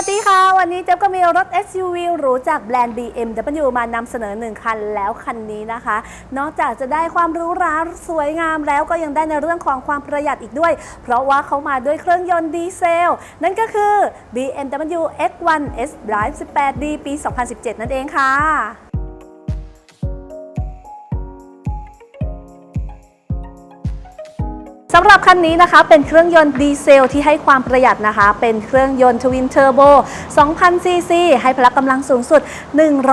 วัสดีค่ะ วันนี้เจ๊ก็มีรถ SUV หรูจากแบรนด์ BMW มานำเสนอหนึ่งคันแล้วคันนี้นะคะ นอกจากจะได้ความหรู้ราสวยงามแล้วก็ยังได้ในเรื่องของความประหยัดอีกด้วย เพราะว่าเขามาด้วยเครื่องยนต์ดีเซล นั่นก็คือ BMW X1 S Drive 18D ปี 2017 นั่นเองค่ะ สำหรับคันนี้นะคะเป็นเครื่องยนต์ดีเซลที่ให้ความประหยัดนะคะ เป็นเครื่องยนต์ทวินเทอร์โบ 2,000 ซีซี ให้พละกำลังสูงสุด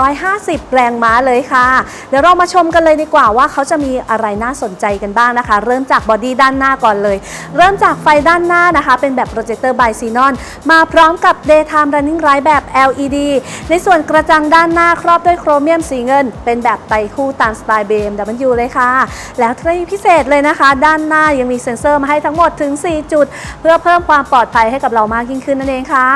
150 แรงม้าเลยค่ะ เดี๋ยวเรามาชมกันเลยดีกว่าว่าเขาจะมีอะไรน่าสนใจกันบ้างนะคะ เริ่มจากบอดี้ด้านหน้าก่อนเลย เริ่มจากไฟด้านหน้านะคะ เป็นแบบโปรเจคเตอร์ไบซีนอนมาพร้อมกับ Daytime Running Light แบบ LED ในส่วนกระจังด้านหน้าครอบด้วยโครเมียมสีเงิน เป็นแบบไตรคู่ตามสไตล์ BMW เลยค่ะ แล้วที่พิเศษเลยนะคะ ด้านหน้ายังมีเซ็นเซอร์มาให้ทั้งหมดถึง 4 จุด เพื่อเพิ่มความปลอดภัยให้กับเรามากยิ่งขึ้นนั่นเองค่ะ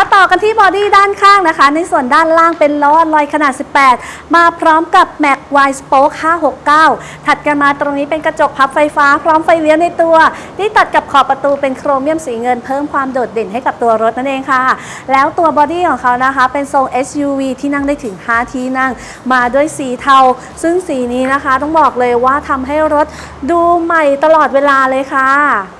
มาต่อกันที่บอดี้ด้านข้างนะคะ ในส่วนด้านล่างเป็นล้อลอยขนาด 18 มาพร้อมกับ Mac Y Spoke 569 ถัดกันมาตรงนี้เป็นกระจกพับไฟฟ้า พร้อมไฟเลี้ยวในตัว ที่ตัดกับขอบประตูเป็นโครเมียมสีเงินเพิ่มความโดดเด่นให้กับตัวรถนั่นเองค่ะ แล้วตัวบอดี้ของเขานะคะ เป็นทรง SUV ที่นั่งได้ถึง 5 ที่นั่ง มาด้วยสีเทา ซึ่งสีนี้นะคะต้องบอกเลยว่าทำให้รถดูใหม่ตลอดเวลาเลยค่ะ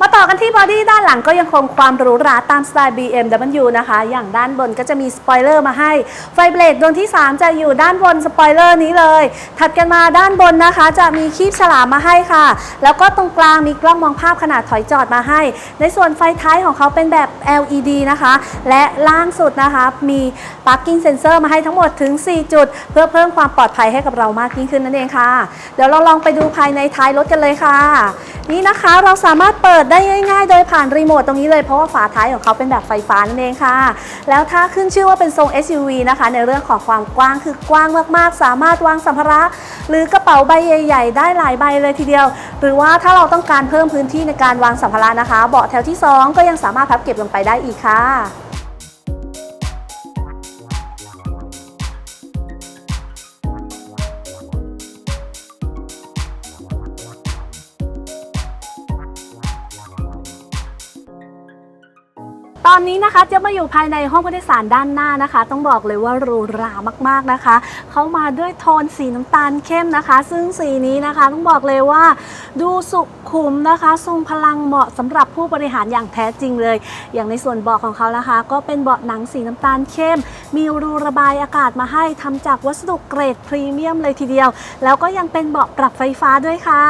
มาต่อกันที่บอดี้ด้านหลังก็ยังคงความหรูหราตามสไตล์ BMW นะคะ อย่างด้านบนก็จะมีสปอยเลอร์มาให้ ไฟเบรกดวงที่ 3 จะอยู่ด้านบนสปอยเลอร์นี้เลย ถัดกันมาด้านบนนะคะ จะมีคีบฉลามมาให้ค่ะ แล้วก็ตรงกลางมีกล้องมองภาพขนาดถอยจอดมาให้ ในส่วนไฟท้ายของเขาเป็นแบบ LED นะคะ และล่างสุดนะคะ มี parking sensor มาให้ทั้งหมดถึง 4 จุด เพื่อเพิ่มความปลอดภัยให้กับเรามากยิ่งขึ้นนั่นเองค่ะ เดี๋ยวเราลองไปดูภายในท้ายรถกันเลยค่ะ นี่นะคะเราสามารถเปิดได้ง่าย ๆ โดยผ่านรีโมทตรงนี้เลยเพราะว่าฝาท้ายของเขาเป็นแบบไฟฟ้านั่นเองค่ะ แล้วถ้าขึ้นชื่อว่าเป็นทรง SUV นะคะ ในเรื่องของความกว้างคือกว้างมากๆ สามารถวางสัมภาระ หรือกระเป๋าใบใหญ่ ๆ ได้หลายใบเลยทีเดียว หรือว่าถ้าเราต้องการเพิ่มพื้นที่ในการวางสัมภาระนะคะ เบาะแถวที่ 2 ก็ยังสามารถพับเก็บลงไปได้อีกค่ะ อนนี้นะคะจะมาอยู่ภายในห้องผู้โดยสารด้านหน้านะคะ ต้องบอกเลยว่าหรูหรามากๆนะคะ เขามาด้วยโทนสีน้ำตาลเข้มนะคะ ซึ่งสีนี้นะคะต้องบอกเลยว่า ดูสุขุมนะคะ ทรงพลังเหมาะสำหรับผู้บริหารอย่างแท้จริงเลย อย่างในส่วนเบาะของเขานะคะ ก็เป็นเบาะหนังสีน้ำตาลเข้ม มีรูระบายอากาศมาให้ทำจากวัสดุเกรดพรีเมียมเลยทีเดียว แล้วก็ยังเป็นเบาะปรับไฟฟ้าด้วยค่ะ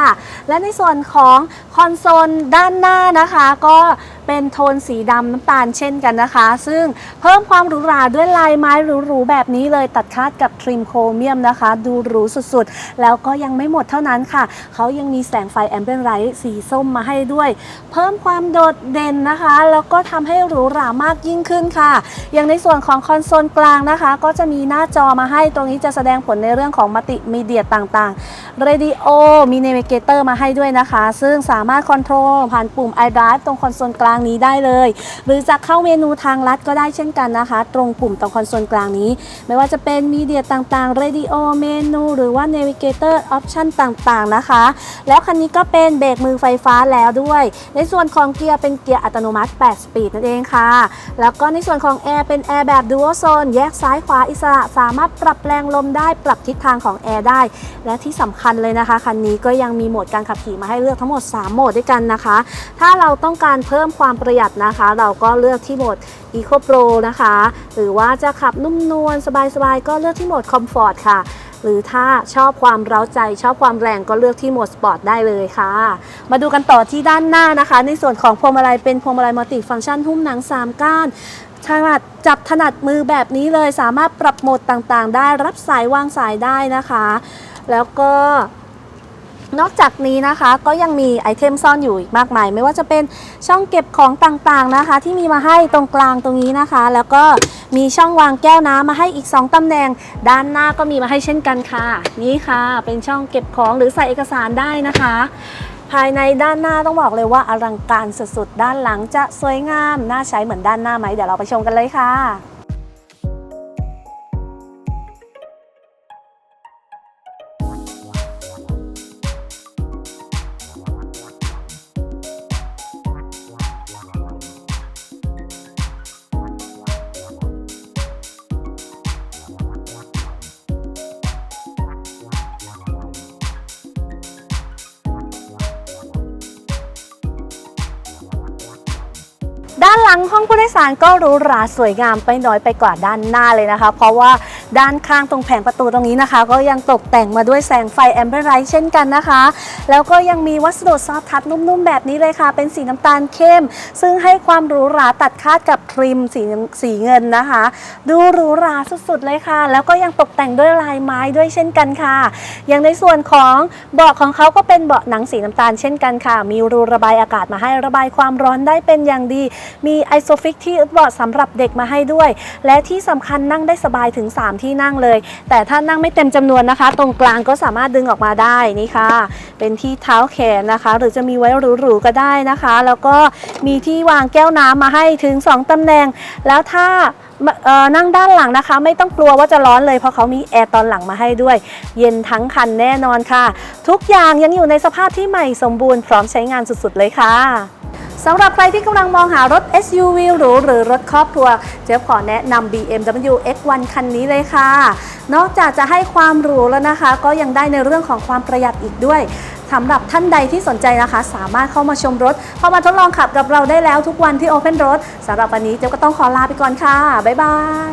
และในส่วนของคอนโซลด้านหน้านะคะ ก็ เป็นโทนสีดำน้ำตาลเช่นกันนะคะ ซึ่งเพิ่มความหรูหราด้วยลายไม้หรูๆแบบนี้เลยตัดคาดกับทริมโครเมียมนะคะ ดูหรูสุดๆ แล้วก็ยังไม่หมดเท่านั้นค่ะ เขายังมีแสงไฟแอมเบียนไลท์สีส้มมาให้ด้วย เพิ่มความโดดเด่นนะคะ แล้วก็ทำให้หรูหรามากยิ่งขึ้นค่ะ อย่างในส่วนของคอนโซลกลางนะคะ ก็จะมีหน้าจอมาให้ตรงนี้จะแสดงผลในเรื่องของมัลติมีเดียต่างๆเรดิโอมีเนวิเกเตอร์มาให้ด้วยนะคะ ซึ่งสามารถคอนโทรลผ่านปุ่ม iDrive ตรงคอนโซลกลางนี้ได้เลย หรือจะเข้าเมนูทางลัดก็ได้เช่นกันนะคะ ตรงปุ่มตรงคอนโซลกลางนี้ ไม่ว่าจะเป็นมีเดียต่างๆเรดิโอเมนู หรือว่า Navigator Option ต่างๆนะคะ แล้วคันนี้ก็เป็นเบรกมือไฟฟ้าแล้วด้วย ในส่วนของเกียร์เป็นเกียร์อัตโนมัติ 8 สปีดนั่นเองค่ะ แล้วก็ในส่วนของแอร์เป็นแอร์แบบ Dual Zone แยกซ้ายขวาอิสระสามารถปรับแรงลมได้ปรับทิศทางของแอร์ได้ และที่สำคัญเลยนะคะคันนี้ก็ยังมีโหมดการขับขี่มาให้เลือกทั้งหมด 3 โหมดด้วยกันนะคะ ถ้าเราต้องการเพิ่มความความประหยัดนะคะ เราก็เลือกที่โหมด Eco Pro นะคะ หรือว่าจะขับนุ่มนวลสบายๆ ก็เลือกที่โหมด Comfort ค่ะ หรือถ้าชอบความเร้าใจชอบความแรงก็เลือกที่โหมดสปอร์ตได้เลยค่ะ มาดูกันต่อที่ด้านหน้านะคะ ในส่วนของพวงมาลัยเป็นพวงมาลัยมัลติฟังก์ชันหุ้มหนัง 3 ก้านถนัดจับถนัดมือแบบนี้เลยสามารถปรับโหมดต่างๆ ได้รับสายวางสายได้นะคะ แล้วก็ นอกจากนี้นะคะก็ยังมีไอเทมซ่อนอยู่อีกมากมาย ไม่ว่าจะเป็นช่องเก็บของต่างๆนะคะ ที่มีมาให้ตรงกลางตรงนี้นะคะ แล้วก็มีช่องวางแก้วน้ำมาให้อีก 2ตำแหน่ง ด้านหน้าก็มีมาให้เช่นกันค่ะ นี่ค่ะ เป็นช่องเก็บของหรือใส่เอกสารได้นะคะ ภายในด้านหน้าต้องบอกเลยว่าอลังการสุดๆด้านหลังจะสวยงามน่าใช้เหมือนด้านหน้าไหมเดี๋ยวเราไปชมกันเลยค่ะ ด้านหลังห้องผู้โดยสารก็หรูหราสวยงามไปน้อยไปกว่าด้านหน้าเลยนะคะ เพราะว่า ด้านข้างตรงแผงประตูตรงนี้นะคะ ก็ยังตกแต่งมาด้วยแสงไฟแอมเบอร์ไลท์เช่นกันนะคะ แล้วก็ยังมีวัสดุซอฟทัชนุ่มๆแบบนี้เลยค่ะ เป็นสีน้ำตาลเข้ม ซึ่งให้ความหรูหราตัดคาดกับครีมสีสีเงินนะคะ ดูหรูหราสุดๆเลยค่ะ แล้วก็ยังตกแต่งด้วยลายไม้ด้วยเช่นกันค่ะอย่างในส่วนของเบาะของเขาก็เป็นเบาะหนังสีน้ำตาลเช่นกันค่ะ มีรูระบายอากาศมาให้ระบายความร้อนได้เป็นอย่างดี มีไอโซฟิกที่เบาะสำหรับเด็กมาให้ด้วย และที่สำคัญนั่งได้สบายถึง 3ที่นั่งเลย แต่ถ้านั่งไม่เต็มจำนวนนะคะ ตรงกลางก็สามารถดึงออกมาได้นี่ค่ะ เป็นที่เท้าแขนนะคะ หรือจะมีไว้หรูๆก็ได้นะคะ แล้วก็มีที่วางแก้วน้ำมาให้ถึง 2ตำแหน่ง แล้วถ้านั่งด้านหลังนะคะ ไม่ต้องกลัวว่าจะร้อนเลยเพราะเขามีแอร์ตอนหลังมาให้ด้วย เย็นทั้งคันแน่นอนค่ะ ทุกอย่างยังอยู่ในสภาพที่ใหม่สมบูรณ์พร้อมใช้งานสุดๆเลยค่ะ สำหรับใครที่กำลังมองหารถ SUV หรูหรือรถครอบครัว เจ๊ขอแนะนำ BMW X1 คันนี้เลยค่ะ นอกจากจะให้ความหรูแล้วนะคะ ก็ยังได้ในเรื่องของความประหยัดอีกด้วยสำหรับท่านใดที่สนใจนะคะ สามารถเข้ามาชมรถ เข้ามาทดลองขับกับเราได้แล้วทุกวันที่ Open Road สำหรับวันนี้เจ๊ก็ต้องขอลาไปก่อนค่ะ บ๊ายบาย